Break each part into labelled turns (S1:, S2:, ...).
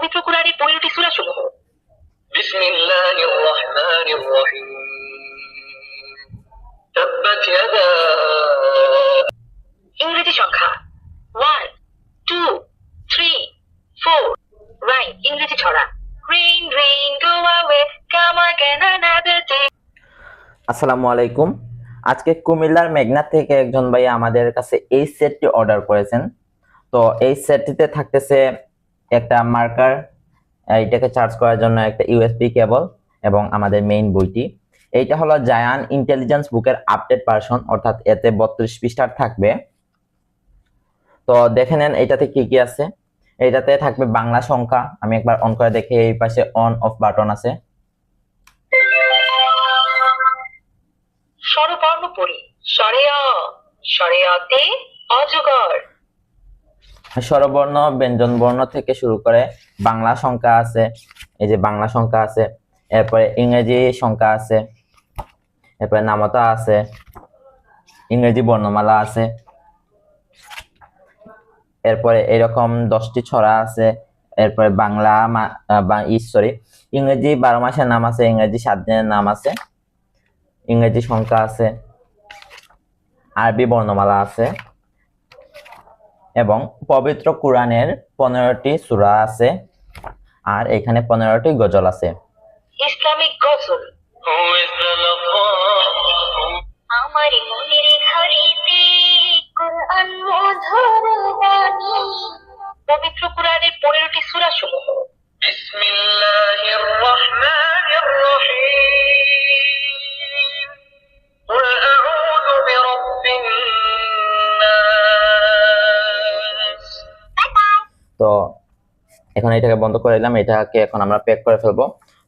S1: পবিত্র কোরআনের পরিণতি সুরা
S2: শুরু বিসমিল্লাহির
S1: ইংরেজি সংখ্যা। One two three four right ইংরেজি ছড়া। Rain rain go away come again another day
S3: আসসালামু আলাইকুম। আজকে কুমিল্লার মেঘনা থেকে একজন ভাই আমাদের কাছে এই সেটটি অর্ডার করেছেন। তো এই সেটটিতে থাকতেছে একটা মার্কার এইটাকে চার্জ করার জন্য একটা ইউএসবি কেবল এবং আমাদের মেইন বইটি। এইটা হলো জায়ান ইন্টেলিজেন্স বুকের আপডেট ভার্সন অর্থাৎ এতে বত্রিশ পৃষ্ঠার থাকবে। তো দেখে নেন এটাতে কি কি আছে। এইটাতে থাকবে বাংলা সংখ্যা। আমি একবার অন করে দেখি, এই পাশে অন অফ বাটন আছে।
S1: পড়ি। অজগর।
S3: স্বরবর্ণ ব্যঞ্জন বর্ণ থেকে শুরু করে বাংলা সংখ্যা আছে, এই যে বাংলা সংখ্যা আছে, এরপরে ইংরেজি সংখ্যা আছে, এরপরে নামতা আছে, ইংরেজি বর্ণমালা আছে, এরপরে এরকম দশটি ছড়া আছে, এরপরে বাংলা সরি, ইংরেজি বারো মাসের নাম আছে, ইংরেজি সাত দিনের নাম আছে, ইংরেজি সংখ্যা আছে, আরবি বর্ণমালা আছে এবং পবিত্র কোরআনের পনেরোটি সুরা আছে আর এখানে পনেরোটি গজল আছে।
S1: ইসলামিক গজল। আমার
S2: মনে
S3: তো এখন এটাকে বন্ধ করে দিলাম, এটাকে এখন আমরা প্যাক করে ফেলব।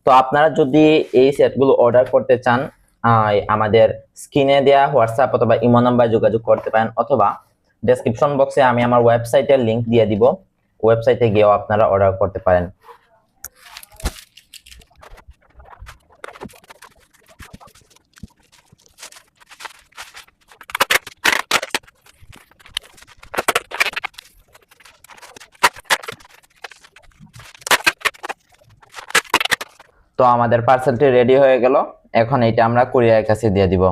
S3: তো আপনারা যদি এই সেটগুলো অর্ডার করতে চান আমাদের স্ক্রিনে দেওয়া হোয়াটসঅ্যাপ অথবা ইমো নাম্বার যোগাযোগ করতে পারেন, অথবা ডেসক্রিপশন বক্সে আমি আমার ওয়েবসাইটের লিংক দিয়ে দিব। ওয়েবসাইটে গিয়েও আপনারা অর্ডার করতে পারেন। তো আমাদের পার্সেলটি রেডি হয়ে গেল। এখন এটা আমরা কুরিয়ার কাছে দিয়ে দিব।